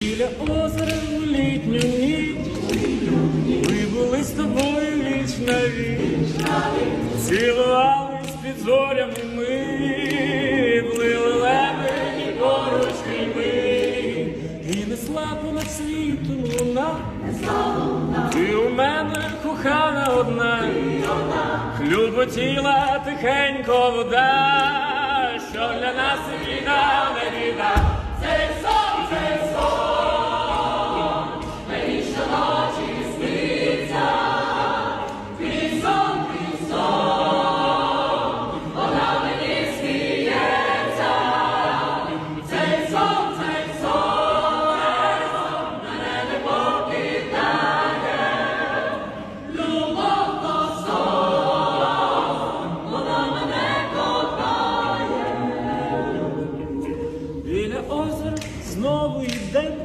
Біля озера в літню ніч. Ми були з тобою віч на віч, цілувались під зорями ми, плили лебеді поруч ми, і несла понад світом луна, ти у мене кохана одна, хлюботіла тихенько вода, що для нас і війна не біда. знову йдем